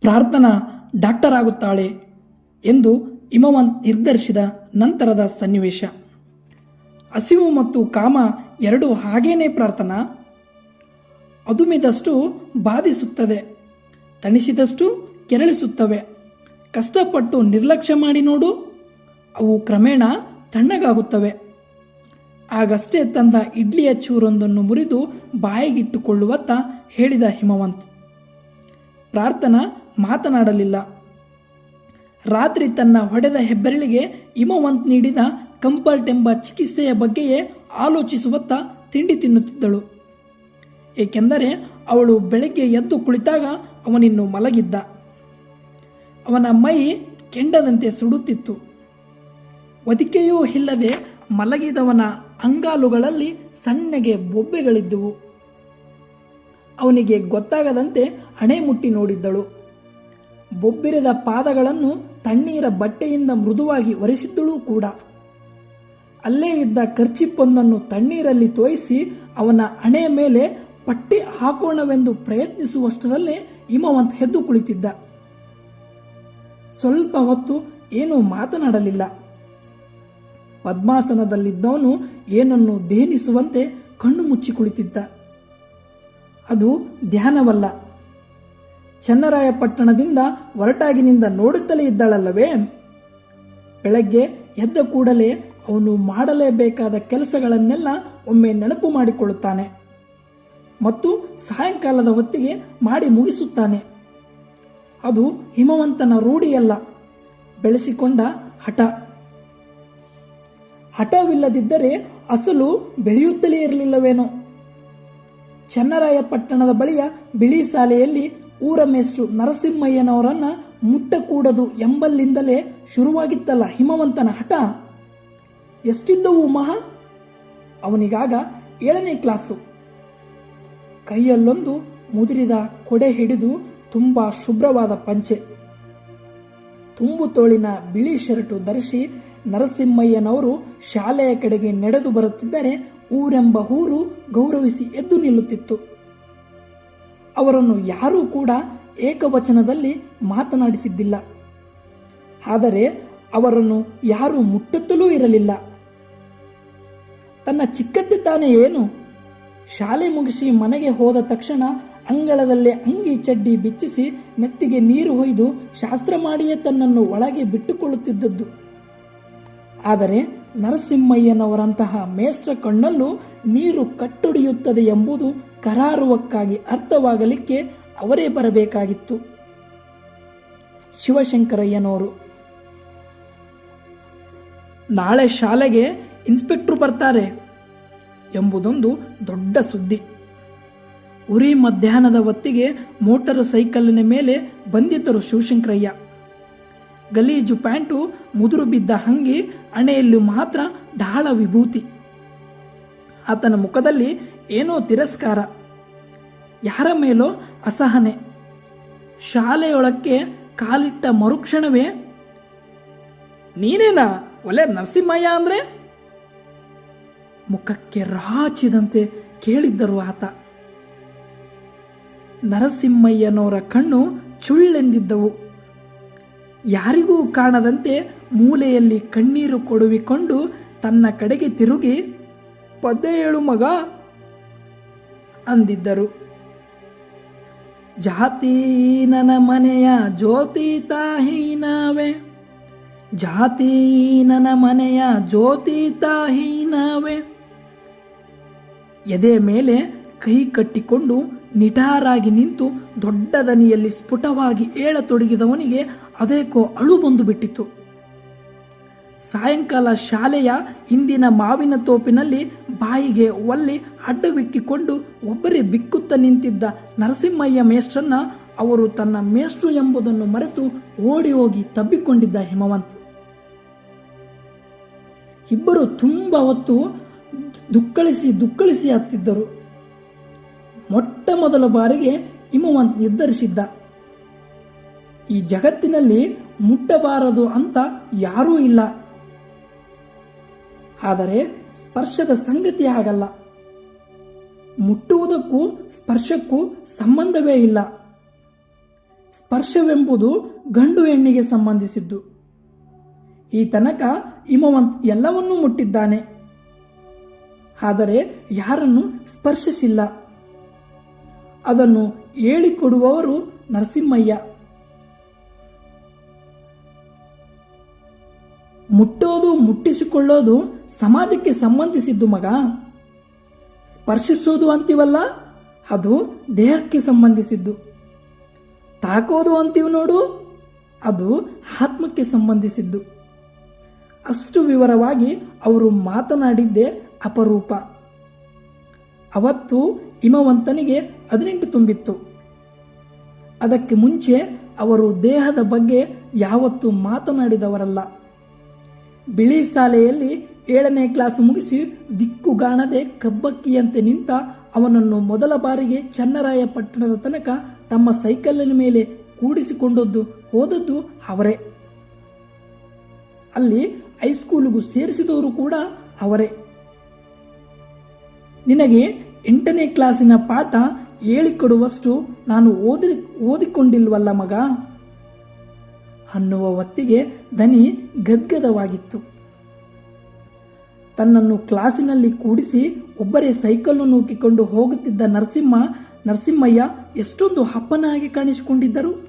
ಪ್ರಾರ್ಥನಾ ಡಾಕ್ಟರ್ ಆಗುತ್ತಾಳೆ ಎಂದು ಹಿಮವಂತ್ ನಿರ್ಧರಿಸಿದ ನಂತರದ ಸನ್ನಿವೇಶ. ಹಸಿವು ಮತ್ತು ಕಾಮ ಎರಡು ಹಾಗೇನೇ ಪ್ರಾರ್ಥನಾ? ಅದುಮಿದಷ್ಟು ಬಾಧಿಸುತ್ತದೆ, ತಣಿಸಿದಷ್ಟು ಕೆರಳಿಸುತ್ತವೆ. ಕಷ್ಟಪಟ್ಟು ನಿರ್ಲಕ್ಷ್ಯ ಮಾಡಿ ನೋಡು, ಅವು ಕ್ರಮೇಣ ತಣ್ಣಗಾಗುತ್ತವೆ. ಆಗಷ್ಟೇ ತಂದ ಇಡ್ಲಿಯ ಚೂರೊಂದನ್ನು ಮುರಿದು ಬಾಯಿಗಿಟ್ಟುಕೊಳ್ಳುವತ್ತ ಹೇಳಿದ ಹಿಮವಂತ್. ಪ್ರಾರ್ಥನಾ ಮಾತನಾಡಲಿಲ್ಲ. ರಾತ್ರಿ ತನ್ನ ಹೊಡೆದ ಹೆಬ್ಬೆರಳಿಗೆ ಹಿಮವಂತ್ ನೀಡಿದ ಕಂಫರ್ಟ್ ಎಂಬ ಚಿಕಿತ್ಸೆಯ ಬಗ್ಗೆಯೇ ಆಲೋಚಿಸುವತ್ತ ತಿಂಡಿ ತಿನ್ನುತ್ತಿದ್ದಳು. ಏಕೆಂದರೆ ಅವಳು ಬೆಳಗ್ಗೆ ಎದ್ದು ಕುಳಿತಾಗ ಅವನಿನ್ನು ಮಲಗಿದ್ದ. ಅವನ ಮೈ ಕೆಂಡದಂತೆ ಸುಡುತ್ತಿತ್ತು. ಒದಿಕೆಯೂ ಇಲ್ಲದೆ ಮಲಗಿದವನ ಅಂಗಾಲುಗಳಲ್ಲಿ ಸಣ್ಣಗೆ ಬೊಬ್ಬೆಗಳಿದ್ದುವು. ಅವನಿಗೆ ಗೊತ್ತಾಗದಂತೆ ಹಣೆ ಮುಟ್ಟಿ ನೋಡಿದ್ದಳು. ಬೊಬ್ಬಿರದ ಪಾದಗಳನ್ನು ತಣ್ಣೀರ ಬಟ್ಟೆಯಿಂದ ಮೃದುವಾಗಿ ಒರೆಸಿದ್ದಳೂ ಕೂಡ. ಅಲ್ಲೇ ಇದ್ದ ಖರ್ಚಿಪ್ಪೊಂದನ್ನು ತಣ್ಣೀರಲ್ಲಿ ತೋಯಿಸಿ ಅವನ ಹಣೆಯ ಮೇಲೆ ಪಟ್ಟಿ ಹಾಕೋಣವೆಂದು ಪ್ರಯತ್ನಿಸುವಷ್ಟರಲ್ಲೇ ಹಿಮವಂತ್ ಹೆದ್ದು ಕುಳಿತಿದ್ದ. ಸ್ವಲ್ಪ ಹೊತ್ತು ಏನೂ ಮಾತನಾಡಲಿಲ್ಲ. ಪದ್ಮಾಸನದಲ್ಲಿದ್ದವನು ಏನನ್ನು ಧೇನಿಸುವಂತೆ ಕಣ್ಣು ಮುಚ್ಚಿ ಕುಳಿತಿದ್ದ. ಅದು ಧ್ಯಾನವಲ್ಲ. ಚನ್ನರಾಯಪಟ್ಟಣದಿಂದ ಹೊರಟಾಗಿನಿಂದ ನೋಡುತ್ತಲೇ ಇದ್ದಾಳಲ್ಲವೇ? ಬೆಳಗ್ಗೆ ಎದ್ದ ಕೂಡಲೇ ಅವನು ಮಾಡಲೇಬೇಕಾದ ಕೆಲಸಗಳನ್ನೆಲ್ಲ ಒಮ್ಮೆ ನೆನಪು ಮಾಡಿಕೊಳ್ಳುತ್ತಾನೆ. ಮತ್ತು ಸಾಯಂಕಾಲದ ಹೊತ್ತಿಗೆ ಮಾಡಿ ಮುಗಿಸುತ್ತಾನೆ. ಅದು ಹಿಮವಂತನ ರೂಢಿಯಲ್ಲ, ಬೆಳೆಸಿಕೊಂಡ ಹಠ. ಹಠವಿಲ್ಲದಿದ್ದರೆ ಅಸಲು ಬೆಳೆಯುತ್ತಲೇ ಇರಲಿಲ್ಲವೇನೋ? ಚನ್ನರಾಯಪಟ್ಟಣದ ಬಳಿಯ ಬಿಳಿ ಶಾಲೆಯಲ್ಲಿ ಊರ ಮೇಷ್ಟ್ರು ನರಸಿಂಹಯ್ಯನವರನ್ನ ಮುಟ್ಟಕೂಡದು ಎಂಬಲ್ಲಿಂದಲೇ ಶುರುವಾಗಿತ್ತಲ್ಲ ಹಿಮವಂತನ ಹಠ. ಎಷ್ಟಿದ್ದವು ಮಹಾ? ಅವನಿಗಾಗ ಏಳನೇ ಕ್ಲಾಸು. ಕೈಯಲ್ಲೊಂದು ಮುದುರಿದ ಕೊಡೆ ಹಿಡಿದು ತುಂಬ ಶುಭ್ರವಾದ ಪಂಚೆ. ತುಂಬು ತೋಳಿನ ಬಿಳಿ ಶರ್ಟು ಧರಿಸಿ ನರಸಿಂಹಯ್ಯನವರು ಶಾಲೆಯ ಕಡೆಗೆ ನಡೆದು ಬರುತ್ತಿದ್ದರೆ ಊರೆಂಬ ಊರು ಗೌರವಿಸಿ ಎದ್ದು ನಿಲ್ಲುತ್ತಿತ್ತು. ಅವರನ್ನು ಯಾರೂ ಕೂಡ ಏಕವಚನದಲ್ಲಿ ಮಾತನಾಡಿಸಿದ್ದಿಲ್ಲ. ಆದರೆ ಅವರನ್ನು ಯಾರೂ ಮುಟ್ಟುತ್ತಲೂ ಇರಲಿಲ್ಲ. ತನ್ನ ಚಿಕ್ಕತ್ತೆ ತಾನೇ ಏನು? ಶಾಲೆ ಮುಗಿಸಿ ಮನೆಗೆ ಹೋದ ತಕ್ಷಣ ಅಂಗಳದಲ್ಲೇ ಅಂಗಿ ಚಡ್ಡಿ ಬಿಚ್ಚಿಸಿ ನೆತ್ತಿಗೆ ನೀರು ಹೊಯ್ದು ಶಾಸ್ತ್ರ ಮಾಡಿಯೇ ತನ್ನನ್ನು ಒಳಗೆ ಬಿಟ್ಟುಕೊಳ್ಳುತ್ತಿದ್ದದ್ದು. ಆದರೆ ನರಸಿಂಹಯ್ಯನವರಂತಹ ಮೇಷ್ಟ್ರ ಕಣ್ಣಲ್ಲೂ ನೀರು ಕಟ್ಟೊಡೆಯುತ್ತದೆ ಎಂಬುದು ಕರಾರುವಕ್ಕಾಗಿ ಅರ್ಥವಾಗಲಿಕ್ಕೆ ಅವರೇ ಬರಬೇಕಾಗಿತ್ತು. ಶಿವಶಂಕರಯ್ಯನವರು. ನಾಳೆ ಶಾಲೆಗೆ ಇನ್ಸ್ಪೆಕ್ಟ್ರು ಬರ್ತಾರೆ ಎಂಬುದೊಂದು ದೊಡ್ಡ ಸುದ್ದಿ. ಉರಿ ಮಧ್ಯಾಹ್ನದ ಹೊತ್ತಿಗೆ ಮೋಟರ್ ಸೈಕಲ್ಲಿನ ಮೇಲೆ ಬಂದಿದ್ದರು ಶಿವಶಂಕರಯ್ಯ. ಗಲೀಜು ಪ್ಯಾಂಟು ಮುದುರು ಬಿದ್ದ ಹಂಗಿ ಹಣೆಯಲ್ಲಿ ಮಾತ್ರ ದಾಳ ವಿಭೂತಿ. ಆತನ ಮುಖದಲ್ಲಿ ಏನೋ ತಿರಸ್ಕಾರ. ಯಾರ ಮೇಲೋ ಅಸಹನೆ. ಶಾಲೆಯೊಳಕ್ಕೆ ಕಾಲಿಟ್ಟ ಮರುಕ್ಷಣವೇ. ನೀನೇನಾ ಒಲೆ ನರಸಿಂಹಯ್ಯ ಅಂದ್ರೆ? ಮುಖಕ್ಕೆ ರಾಚಿದಂತೆ ಕೇಳಿದ್ದರು ಆತ. ನರಸಿಂಹಯ್ಯನವರ ಕಣ್ಣು ಚುಳ್ಳೆಂದಿದ್ದವು. ಯಾರಿಗೂ ಕಾಣದಂತೆ ಮೂಲೆಯಲ್ಲಿ ಕಣ್ಣೀರು ಕೊಡುವಿಕೊಂಡು ತನ್ನ ಕಡೆಗೆ ತಿರುಗಿ ಪದ್ಯ ಹೇಳು ಮಗ ಅಂದಿದ್ದರು. ಜಾತಿ ನನ್ನ ಮನೆಯ ಜ್ಯೋತಿ ತಾಹೀನವೇ, ಜಾತಿ ನನ್ನ ಮನೆಯ ಜ್ಯೋತಿ ತಾಹೀನವೇ. ಎದೆ ಮೇಲೆ ಕೈ ಕಟ್ಟಿಕೊಂಡು ನಿಟಾರಾಗಿ ನಿಂತು ದೊಡ್ಡ ದನಿಯಲ್ಲಿ ಸ್ಫುಟವಾಗಿ ಏಳತೊಡಗಿದವನಿಗೆ ಅದೇಕೋ ಅಳು ಬಂದು ಬಿಟ್ಟಿತು ಸಾಯಂಕಾಲ ಶಾಲೆಯ ಹಿಂದಿನ ಮಾವಿನ ತೋಪಿನಲ್ಲಿ ಬಾಯಿಗೆ ಒಲ್ಲಿ ಅಡ್ಡವಿಕ್ಕಿಕೊಂಡು ಒಬ್ಬರೇ ಬಿಕ್ಕುತ್ತ ನಿಂತಿದ್ದ ನರಸಿಂಹಯ್ಯ ಮೇಷ್ಟ್ರನ್ನ ಅವರು ತನ್ನ ಮೇಷ್ಟ್ರು ಎಂಬುದನ್ನು ಮರೆತು ಓಡಿ ಹೋಗಿ ತಬ್ಬಿಕೊಂಡಿದ್ದ ಹಿಮವಂತ್. ಇಬ್ಬರು ತುಂಬ ಹೊತ್ತು ದುಕ್ಕಳಿಸಿ ದುಕ್ಕಳಿಸಿ ಹತ್ತಿದ್ದರು. ಮೊಟ್ಟ ಮೊದಲ ಬಾರಿಗೆ ಹಿಮವಂತ್ ನಿರ್ಧರಿಸಿದ್ದ. ಈ ಜಗತ್ತಿನಲ್ಲಿ ಮುಟ್ಟಬಾರದು ಅಂತ ಯಾರೂ ಇಲ್ಲ. ಆದರೆ ಸ್ಪರ್ಶದ ಸಂಗತಿ ಆಗಲ್ಲ ಮುಟ್ಟುವುದಕ್ಕೂ ಸ್ಪರ್ಶಕ್ಕೂ ಸಂಬಂಧವೇ ಇಲ್ಲ. ಸ್ಪರ್ಶವೆಂಬುದು ಗಂಡು ಹೆಣ್ಣಿಗೆ ಸಂಬಂಧಿಸಿದ್ದು. ಈ ತನಕ ಹಿಮವಂತ್ ಎಲ್ಲವನ್ನೂ ಮುಟ್ಟಿದ್ದಾನೆ. ಆದರೆ ಯಾರನ್ನು ಸ್ಪರ್ಶಿಸಿಲ್ಲ. ಅದನ್ನು ಹೇಳಿಕೊಡುವವರು ನರಸಿಂಹಯ್ಯ. ಮುಟ್ಟೋದು, ಮುಟ್ಟಿಸಿಕೊಳ್ಳೋದು ಸಮಾಜಕ್ಕೆ ಸಂಬಂಧಿಸಿದ್ದು ಮಗ. ಸ್ಪರ್ಶಿಸೋದು ಅಂತೀವಲ್ಲ, ಅದು ದೇಹಕ್ಕೆ ಸಂಬಂಧಿಸಿದ್ದು. ತಾಕೋದು ಅಂತೀವಿ ನೋಡು, ಅದು ಆತ್ಮಕ್ಕೆ ಸಂಬಂಧಿಸಿದ್ದು. ಅಷ್ಟು ವಿವರವಾಗಿ ಅವರು ಮಾತನಾಡಿದ್ದೇ ಅಪರೂಪ. ಅವತ್ತು ಹಿಮವಂತನಿಗೆ ಹದಿನೆಂಟು ತುಂಬಿತ್ತು. ಅದಕ್ಕೆ ಮುಂಚೆ ಅವರು ದೇಹದ ಬಗ್ಗೆ ಯಾವತ್ತೂ ಮಾತನಾಡಿದವರಲ್ಲ. ಬಿಳಿ ಶಾಲೆಯಲ್ಲಿ ಏಳನೇ ಕ್ಲಾಸ್ ಮುಗಿಸಿ ದಿಕ್ಕುಗಾಣದೆ ಕಬ್ಬಕ್ಕಿಯಂತೆ ನಿಂತ ಅವನನ್ನು ಮೊದಲ ಬಾರಿಗೆ ಚನ್ನರಾಯ ಪಟ್ಟಣದ ತನಕ ತಮ್ಮ ಸೈಕಲ್ಲಿನ ಮೇಲೆ ಕೂಡಿಸಿಕೊಂಡದ್ದು ಹೋದದ್ದು ಅವರೇ. ಅಲ್ಲಿ ಹೈಸ್ಕೂಲಿಗೂ ಸೇರಿಸಿದವರು ಕೂಡ ಅವರೇ. ನಿನಗೆ ಎಂಟನೇ ಕ್ಲಾಸಿನ ಪಾಠ ಹೇಳಿಕೊಡುವಷ್ಟು ನಾನು ಓದಿ, ಓದಿಕೊಂಡಿಲ್ವಲ್ಲ ಮಗ? ಅನ್ನುವ ಹೊತ್ತಿಗೆ ದನಿ ಗದ್ಗದವಾಗಿತ್ತು. ತನ್ನನ್ನು ಕ್ಲಾಸಿನಲ್ಲಿ ಕೂಡಿಸಿ ಒಬ್ಬರೇ ಸೈಕಲ್ಲು ನೂಕಿಕೊಂಡು ಹೋಗುತ್ತಿದ್ದ ನರಸಿಂಹ, ನರಸಿಂಹಯ್ಯ ಎಷ್ಟೊಂದು ಹಪ್ಪನಾಗಿ ಕಾಣಿಸಿಕೊಂಡಿದ್ದರು.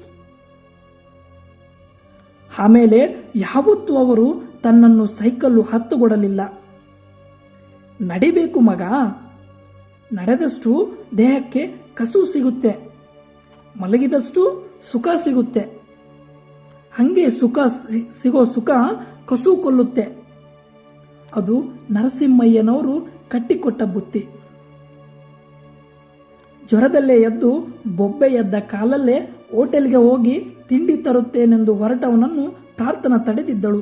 ಆಮೇಲೆ ಯಾವತ್ತೂ ಅವರು ತನ್ನನ್ನು ಸೈಕಲ್ಲು ಹತ್ತುಗೊಡಲಿಲ್ಲ ನಡಿಬೇಕು ಮಗ. ನಡೆದಷ್ಟು ದೇಹಕ್ಕೆ ಕಸು ಸಿಗುತ್ತೆ. ಮಲಗಿದಷ್ಟು ಸುಖ ಸಿಗುತ್ತೆ. ಹಾಗೆ ಸುಖ ಸಿಗೋ ಸುಖ ಕಸು ಕೊಲ್ಲುತ್ತೆ ಅದು ನರಸಿಂಹಯ್ಯನವರು ಕಟ್ಟಿಕೊಟ್ಟ ಬುತ್ತಿ. ಜ್ವರದಲ್ಲೇ ಎದ್ದು ಬೊಬ್ಬೆ ಎದ್ದ ಕಾಲಲ್ಲೇ ಹೋಟೆಲ್ಗೆ ಹೋಗಿ ತಿಂಡಿ ತರುತ್ತೇನೆಂದು ಹೊರಟವನನ್ನು ಪ್ರಾರ್ಥನಾ ತಡೆದಿದ್ದಳು.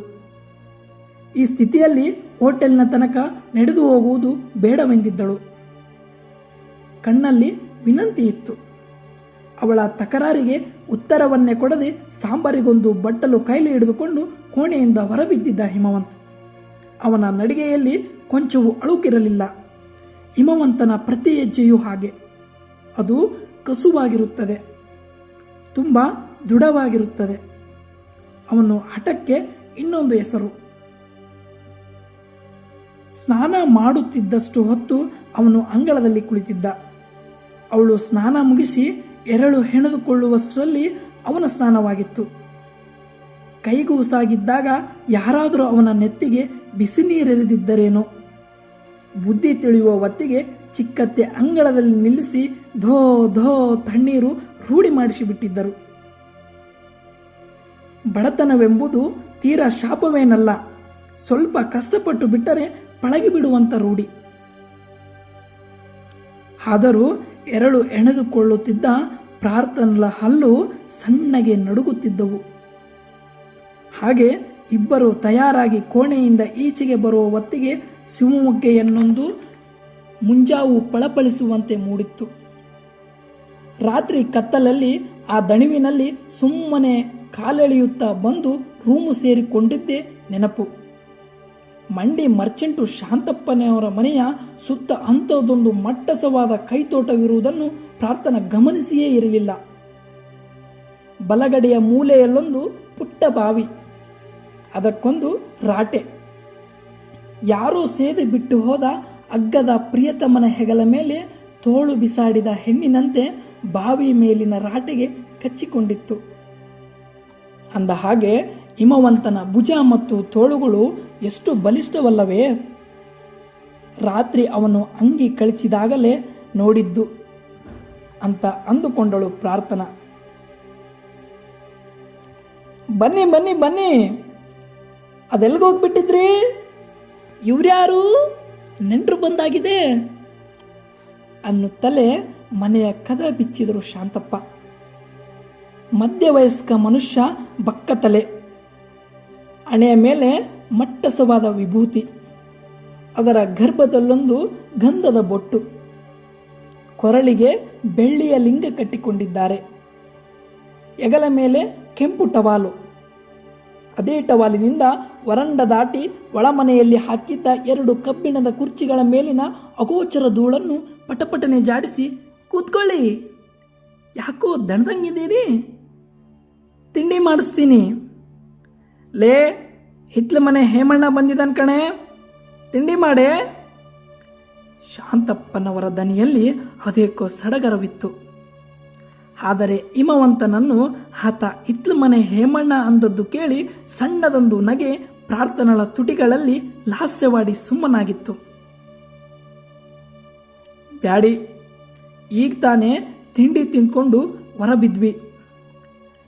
ಈ ಸ್ಥಿತಿಯಲ್ಲಿ ಹೋಟೆಲ್ನ ತನಕ ನಡೆದು ಹೋಗುವುದು ಬೇಡವೆಂದಿದ್ದಳು. ಕಣ್ಣಲ್ಲಿ ವಿನಂತಿ ಇತ್ತು. ಅವಳ ತಕರಾರಿಗೆ ಉತ್ತರವನ್ನೇ ಕೊಡದೆ ಸಾಂಬಾರಿಗೊಂದು ಬಟ್ಟಲು ಕೈಲಿ ಹಿಡಿದುಕೊಂಡು ಕೋಣೆಯಿಂದ ಹೊರಬಿದ್ದಿದ್ದ ಹಿಮವಂತ್. ಅವನ ನಡಿಗೆಯಲ್ಲಿ ಕೊಂಚವೂ ಅಳುಕಿರಲಿಲ್ಲ. ಹಿಮವಂತನ ಪ್ರತಿ ಹೆಜ್ಜೆಯೂ ಹಾಗೆ. ಅದು ಕಸುವಾಗಿರುತ್ತದೆ. ತುಂಬ ದೃಢವಾಗಿರುತ್ತದೆ. ಅವನು ಹಠಕ್ಕೆ ಇನ್ನೊಂದು ಹೆಸರು. ಸ್ನಾನ ಮಾಡುತ್ತಿದ್ದಷ್ಟು ಹೊತ್ತು ಅವನು ಅಂಗಳದಲ್ಲಿ ಕುಳಿತಿದ್ದ. ಅವಳು ಸ್ನಾನ ಮುಗಿಸಿ ಎರಳು ಹೆಣೆದುಕೊಳ್ಳುವಷ್ಟರಲ್ಲಿ ಅವನ ಸ್ನಾನವಾಗಿತ್ತು. ಕೈಗೂಸಾಗಿದ್ದಾಗ ಯಾರಾದರೂ ಅವನ ನೆತ್ತಿಗೆ ಬಿಸಿ ನೀರೆರೆದಿದ್ದರೇನೋ? ಬುದ್ಧಿ ತಿಳಿಯುವ ಹೊತ್ತಿಗೆ ಚಿಕ್ಕತ್ತೆ ಅಂಗಳದಲ್ಲಿ ನಿಲ್ಲಿಸಿ ಧೋ ಧೋ ತಣ್ಣೀರು ರೂಢಿ ಮಾಡಿಸಿಬಿಟ್ಟಿದ್ದರು. ಬಡತನವೆಂಬುದು ತೀರಾ ಶಾಪವೇನಲ್ಲ, ಸ್ವಲ್ಪ ಕಷ್ಟಪಟ್ಟು ಬಿಟ್ಟರೆ ಪಳಗಿ ಬಿಡುವಂಥ ರೂಢಿ. ಆದರೂ ಎರಳು ಎಣೆದುಕೊಳ್ಳುತ್ತಿದ್ದ ಪ್ರಾರ್ಥನಲ ಹಲ್ಲು ಸಣ್ಣಗೆ ನಡುಗುತ್ತಿದ್ದವು. ಹಾಗೆ ಇಬ್ಬರು ತಯಾರಾಗಿ ಕೋಣೆಯಿಂದ ಈಚೆಗೆ ಬರುವ ಹೊತ್ತಿಗೆ ಶಿವಮೊಗ್ಗೆಯನ್ನೊಂದು ಮುಂಜಾವು ಪಳಪಳಿಸುವಂತೆ ಮೂಡಿತ್ತು. ರಾತ್ರಿ ಕತ್ತಲಲ್ಲಿ ಆ ದಣಿವಿನಲ್ಲಿ ಸುಮ್ಮನೆ ಕಾಲೆಳೆಯುತ್ತಾ ಬಂದು ರೂಮು ಸೇರಿಕೊಂಡಿದ್ದೇ ನೆನಪು. ಮಂಡಿ ಮರ್ಚೆಂಟು ಶಾಂತಪ್ಪನೆಯವರ ಮನೆಯ ಸುತ್ತ ಅಂಥದ್ದೊಂದು ಮಟ್ಟಸವಾದ ಕೈತೋಟವಿರುವುದನ್ನು ಪ್ರಾರ್ಥನ ಗಮನಿಸಿಯೇ ಇರಲಿಲ್ಲ. ಬಲಗಡೆಯ ಮೂಲೆಯಲ್ಲೊಂದು ಪುಟ್ಟ ಬಾವಿ, ಅದಕ್ಕೊಂದು ರಾಟೆ. ಯಾರೋ ಸೇದೆ ಬಿಟ್ಟು ಹೋದ ಅಗ್ಗದ ಪ್ರಿಯತಮನ ಹೆಗಲ ಮೇಲೆ ತೋಳು ಬಿಸಾಡಿದ ಹೆಣ್ಣಿನಂತೆ ಬಾವಿ ಮೇಲಿನ ರಾಟೆಗೆ ಕಚ್ಚಿಕೊಂಡಿತ್ತು. ಅಂದ ಹಾಗೆ ಹಿಮವಂತನ ಭುಜ ಮತ್ತು ತೋಳುಗಳು ಎಷ್ಟು ಬಲಿಷ್ಠವಲ್ಲವೇ? ರಾತ್ರಿ ಅವನು ಅಂಗಿ ಕಳಿಸಿದಾಗಲೇ ನೋಡಿದ್ದು ಅಂತ ಅಂದುಕೊಂಡಳು ಪ್ರಾರ್ಥನಾ. ಬನ್ನಿ ಬನ್ನಿ ಬನ್ನಿ. ಅದೆಲ್ಗೋಗ್ಬಿಟ್ಟಿದ್ರಿ ಇವ್ರ್ಯಾರು? ನೆಂಟರು ಬಂದಾಗಿದೆ. ಅನ್ನುತ್ತಲೇ ಮನೆಯ ಕದ ಬಿಚ್ಚಿದರು ಶಾಂತಪ್ಪ. ಮಧ್ಯವಯಸ್ಕ ಮನುಷ್ಯ ಬಕ್ಕತಲೆ. ಹಣೆಯ ಮೇಲೆ ಮಟ್ಟಸವಾದ ವಿಭೂತಿ. ಅದರ ಗರ್ಭದಲ್ಲೊಂದು ಗಂಧದ ಬೊಟ್ಟು. ಕೊರಳಿಗೆ ಬೆಳ್ಳಿಯ ಲಿಂಗ ಕಟ್ಟಿಕೊಂಡಿದ್ದಾರೆ. ಹೆಗಲ ಮೇಲೆ ಕೆಂಪು ಟವಾಲು. ಅದೇ ಟವಾಲಿನಿಂದ ವರಂಡ ದಾಟಿ ಒಳಮನೆಯಲ್ಲಿ ಹಾಕಿದ್ದ ಎರಡು ಕಬ್ಬಿಣದ ಕುರ್ಚಿಗಳ ಮೇಲಿನ ಅಗೋಚರ ಧೂಳನ್ನು ಪಟಪಟನೆ ಜಾಡಿಸಿ, ಕೂತ್ಕೊಳ್ಳಿ. ಯಾಕೋ ದಣದಂಗಿದ್ದೀರಿ? ತಿಂಡಿ ಮಾಡಿಸ್ತೀನಿ. ಲೇ ಹಿತ್ಲ ಮನೆ ಹೇಮಣ್ಣ ಬಂದಿದ್ದಾನೆ ಕಣೆ. ತಿಂಡಿ ಮಾಡೆ. ಶಾಂತಪ್ಪನವರ ದನಿಯಲ್ಲಿ ಅದೇಕೋ ಸಡಗರವಿತ್ತು. ಆದರೆ ಹಿಮವಂತನನ್ನು ಆತ ಹಿತ್ಲ ಮನೆ ಹೇಮಣ್ಣ ಅಂದದ್ದು ಕೇಳಿ ಸಣ್ಣದೊಂದು ನಗೆ ಪ್ರಾರ್ಥನಳ ತುಟಿಗಳಲ್ಲಿ ಲಾಸ್ಯವಾಡಿ ಸುಮ್ಮನಾಗಿತ್ತು. ಬ್ಯಾಡಿ, ಈಗ ತಾನೇ ತಿಂಡಿ ತಿಂದ್ಕೊಂಡು ಹೊರಬಿದ್ವಿ.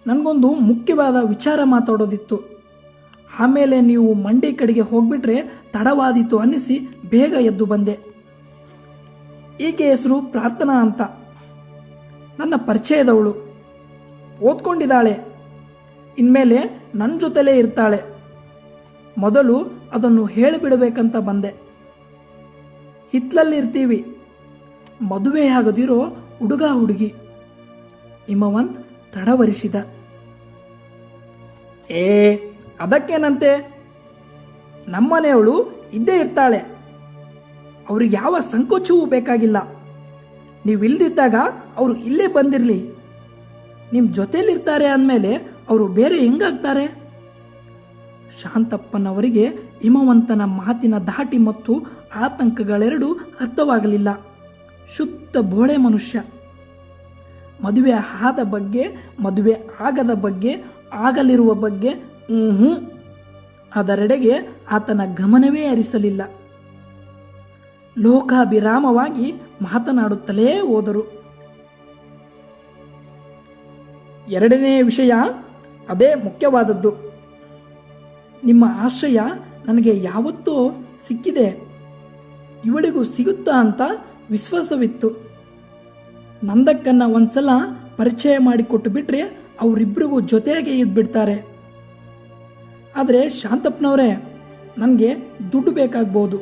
ನನಗೊಂದು ಮುಖ್ಯವಾದ ವಿಚಾರ ಮಾತಾಡೋದಿತ್ತು. ಆಮೇಲೆ ನೀವು ಮಂಡಿ ಕಡೆಗೆ ಹೋಗ್ಬಿಟ್ರೆ ತಡವಾದೀತು ಅನ್ನಿಸಿ ಬೇಗ ಎದ್ದು ಬಂದೆ. ಈಕೆ ಹೆಸರು ಪ್ರಾರ್ಥನಾ ಅಂತ? ನನ್ನ ಪರಿಚಯದವಳು. ಓದ್ಕೊಂಡಿದ್ದಾಳೆ. ಇನ್ಮೇಲೆ ನನ್ನ ಜೊತೆಲೇ ಇರ್ತಾಳೆ. ಮೊದಲು ಅದನ್ನು ಹೇಳಿಬಿಡಬೇಕಂತ ಬಂದೆ. ಹಿತ್ಲಲ್ಲಿರ್ತೀವಿ ಮದುವೆಯಾಗದಿರೋ ಹುಡುಗ ಹುಡುಗಿ. ಹಿಮವಂತ್ ತಡವರಿಸಿದ. ಏ ಅದಕ್ಕೇನಂತೆ? ನಮ್ಮನೆಯವಳು ಇದ್ದೇ ಇರ್ತಾಳೆ. ಅವ್ರಿಗೆ ಯಾವ ಸಂಕೋಚವೂ ಬೇಕಾಗಿಲ್ಲ. ನೀವು ಇಲ್ದಿದ್ದಾಗ ಅವರು ಇಲ್ಲೇ ಬಂದಿರಲಿ. ನಿಮ್ಮ ಜೊತೆಯಲ್ಲಿರ್ತಾರೆ ಅಂದಮೇಲೆ ಅವರು ಬೇರೆ ಹೆಂಗಾಗ್ತಾರೆ? ಶಾಂತಪ್ಪನವರಿಗೆ ಹಿಮವಂತನ ಮಾತಿನ ದಾಟಿ ಮತ್ತು ಆತಂಕಗಳೆರಡೂ ಅರ್ಥವಾಗಲಿಲ್ಲ. ಶುದ್ಧ ಬೋಳೆ ಮನುಷ್ಯ. ಮದುವೆ ಆದ ಬಗ್ಗೆ, ಮದುವೆ ಆಗದ ಬಗ್ಗೆ, ಆಗಲಿರುವ ಬಗ್ಗೆ ಹ್ಞೂ ಅದರೆಡೆಗೆ ಆತನ ಗಮನವೇ ಹರಿಸಲಿಲ್ಲ ಲೋಕಾಭಿರಾಮವಾಗಿ ಮಾತನಾಡುತ್ತಲೇ ಹೋದರು. ಎರಡನೇ ವಿಷಯ ಅದೇ ಮುಖ್ಯವಾದದ್ದು. ನಿಮ್ಮ ಆಶ್ರಯ ನನಗೆ ಯಾವತ್ತೂ ಸಿಕ್ಕಿದೆ. ಇವಳಿಗೂ ಸಿಗುತ್ತಾ ಅಂತ ವಿಶ್ವಾಸವಿತ್ತು. ನಂದಕ್ಕನ್ನ ಒಂದ್ಸಲ ಪರಿಚಯ ಮಾಡಿಕೊಟ್ಟು ಬಿಟ್ರೆ ಅವರಿಬ್ಬರಿಗೂ ಜೊತೆಯಾಗಿ ಇದ್ಬಿಡ್ತಾರೆ. ಆದರೆ ಶಾಂತಪ್ಪನವರೇ, ನನಗೆ ದುಡ್ಡು ಬೇಕಾಗ್ಬೋದು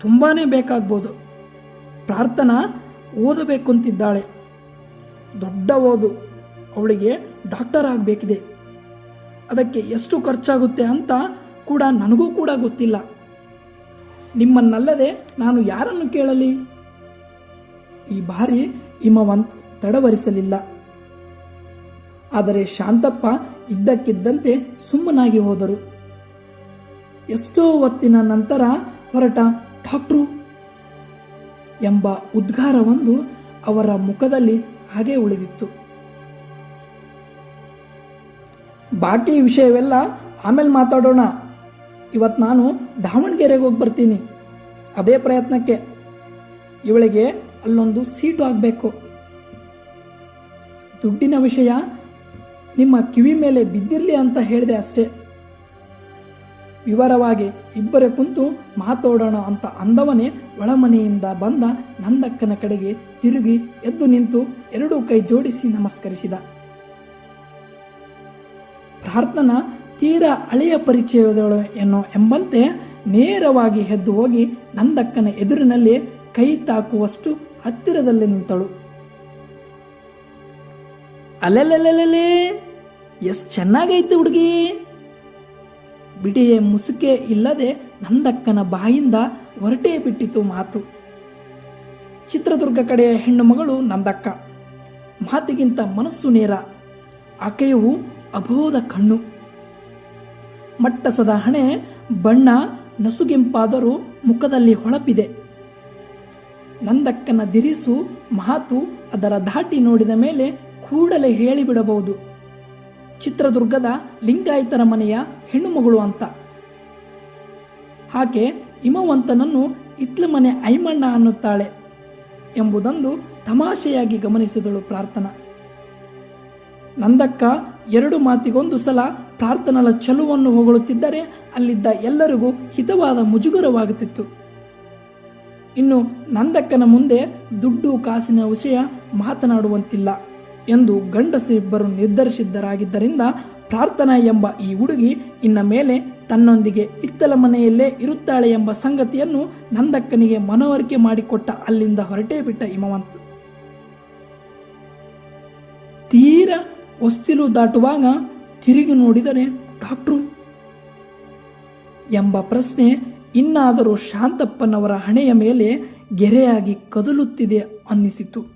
ತುಂಬಾ ಬೇಕಾಗ್ಬೋದು. ಪ್ರಾರ್ಥನಾ ಓದಬೇಕು ಅಂತಿದ್ದಾಳೆ ದೊಡ್ಡ ಓದು, ಅವಳಿಗೆ ಡಾಕ್ಟರ್ ಆಗಬೇಕಿದೆ. ಅದಕ್ಕೆ ಎಷ್ಟು ಖರ್ಚಾಗುತ್ತೆ ಅಂತ ಕೂಡ ನನಗೂ ಕೂಡ ಗೊತ್ತಿಲ್ಲ. ನಿಮ್ಮನ್ನಲ್ಲದೆ ನಾನು ಯಾರನ್ನು ಕೇಳಲಿ? ಈ ಬಾರಿ ಹಿಮವಂತ್ ತಡವರಿಸಲಿಲ್ಲ. ಆದರೆ ಶಾಂತಪ್ಪ ಇದ್ದಕ್ಕಿದ್ದಂತೆ ಸುಮ್ಮನಾಗಿ ಹೋದರು. ಎಷ್ಟೋ ಹೊತ್ತಿನ ನಂತರ ಹೊರಟ ಡಾಕ್ಟ್ರು ಎಂಬ ಉದ್ಗಾರವೊಂದು ಅವರ ಮುಖದಲ್ಲಿ ಹಾಗೆ ಉಳಿದಿತ್ತು. ಬಾಕಿ ವಿಷಯವೆಲ್ಲ ಆಮೇಲೆ ಮಾತಾಡೋಣ. ಇವತ್ತು ನಾನು ದಾವಣಗೆರೆಗೆ ಹೋಗಿ ಬರ್ತೀನಿ. ಅದೇ ಪ್ರಯತ್ನಕ್ಕೆ. ಇವಳಿಗೆ ಅಲ್ಲೊಂದು ಸೀಟು ಆಗಬೇಕು. ದುಡ್ಡಿನ ವಿಷಯ ನಿಮ್ಮ ಕಿವಿ ಮೇಲೆ ಬಿದ್ದಿರಲಿ ಅಂತ ಹೇಳಿದೆ ಅಷ್ಟೇ. ವಿವರವಾಗಿ ಇಬ್ಬರೇ ಕುಂತು ಮಾತಾಡೋಣ ಅಂತ ಅಂದವನೇ ಒಳಮನೆಯಿಂದ ಬಂದ ನಂದಕ್ಕನ ಕಡೆಗೆ ತಿರುಗಿ ಎದ್ದು ನಿಂತು ಎರಡೂ ಕೈ ಜೋಡಿಸಿ ನಮಸ್ಕರಿಸಿದ. ಪ್ರಾರ್ಥನಾ ತೀರಾ ಹಳೆಯ ಪರಿಚಯದಳು ಎನ್ನೋ ಎಂಬಂತೆ ನೇರವಾಗಿ ಎದ್ದು ಹೋಗಿ ನಂದಕ್ಕನ ಎದುರಿನಲ್ಲಿ ಕೈ ತಾಕುವಷ್ಟು ಹತ್ತಿರದಲ್ಲೇ ನಿಂತಳು. ಅಲೆಲೆಲೆಲೆಲೆ ಎಷ್ಟು ಚೆನ್ನಾಗೈತೆ ಹುಡುಗಿ. ಬಿಡಿಯೇ ಮುಸುಕೆ ಇಲ್ಲದೆ ನಂದಕ್ಕನ ಬಾಯಿಂದ ಹೊರಟೇ ಬಿಟ್ಟಿತು ಮಾತು. ಚಿತ್ರದುರ್ಗ ಕಡೆಯ ಹೆಣ್ಣು ಮಗಳು ನಂದಕ್ಕ. ಮಾತಿಗಿಂತ ಮನಸ್ಸು ನೇರ. ಆಕೆಯು ಅಬೋಧ ಕಣ್ಣು. ಮಟ್ಟಸದ ಹಣೆ, ಬಣ್ಣ ನಸುಗೆಂಪಾದರೂ ಮುಖದಲ್ಲಿ ಹೊಳಪಿದೆ. ನಂದಕ್ಕನ ದಿರಿಸು ಮಾತು ಅದರ ಧಾಟಿ ನೋಡಿದ ಮೇಲೆ ಕೂಡಲೇ ಹೇಳಿಬಿಡಬಹುದು. ಚಿತ್ರದುರ್ಗದ ಲಿಂಗಾಯತರ ಮನೆಯ ಹೆಣ್ಣುಮಗಳು ಅಂತ. ಆಕೆ ಹಿಮವಂತನನ್ನು ಇತ್ಲ ಮನೆ ಐಮಣ್ಣ ಅನ್ನುತ್ತಾಳೆ ಎಂಬುದೊಂದು ತಮಾಷೆಯಾಗಿ ಗಮನಿಸಿದಳು ಪ್ರಾರ್ಥನಾ. ನಂದಕ್ಕ ಎರಡು ಮಾತಿಗೊಂದು ಸಲ ಪ್ರಾರ್ಥನಳ ಚಲುವನ್ನು ಹೊಗಳುತ್ತಿದ್ದರೆ ಅಲ್ಲಿದ್ದ ಎಲ್ಲರಿಗೂ ಹಿತವಾದ ಮುಜುಗರವಾಗುತ್ತಿತ್ತು. ಇನ್ನು ನಂದಕ್ಕನ ಮುಂದೆ ದುಡ್ಡು ಕಾಸಿನ ವಿಷಯ ಮಾತನಾಡುವಂತಿಲ್ಲ. ಎಂದು ಗಂಡಸಿಬ್ಬರು ನಿರ್ಧರಿಸಿದ್ದರಾಗಿದ್ದರಿಂದ ಪ್ರಾರ್ಥನಾ ಎಂಬ ಈ ಹುಡುಗಿ ಇನ್ನ ಮೇಲೆ ತನ್ನೊಂದಿಗೆ ಇತ್ತಲ ಮನೆಯಲ್ಲೇ ಇರುತ್ತಾಳೆ ಎಂಬ ಸಂಗತಿಯನ್ನು ನಂದಕ್ಕನಿಗೆ ಮನವರಿಕೆ ಮಾಡಿಕೊಟ್ಟ ಅಲ್ಲಿಂದ ಹೊರಟೇ ಬಿಟ್ಟ ಹಿಮವಂತ್. ತೀರ ಹೊಸ್ತಿಲು ದಾಟುವಾಗ ತಿರುಗಿ ನೋಡಿದರೆ, ಡಾಕ್ಟ್ರು! ಎಂಬ ಪ್ರಶ್ನೆ ಇನ್ನಾದರೂ ಶಾಂತಪ್ಪನವರ ಹಣೆಯ ಮೇಲೆ ಗೆರೆಯಾಗಿ ಕದಲುತ್ತಿದೆ ಅನ್ನಿಸಿತು.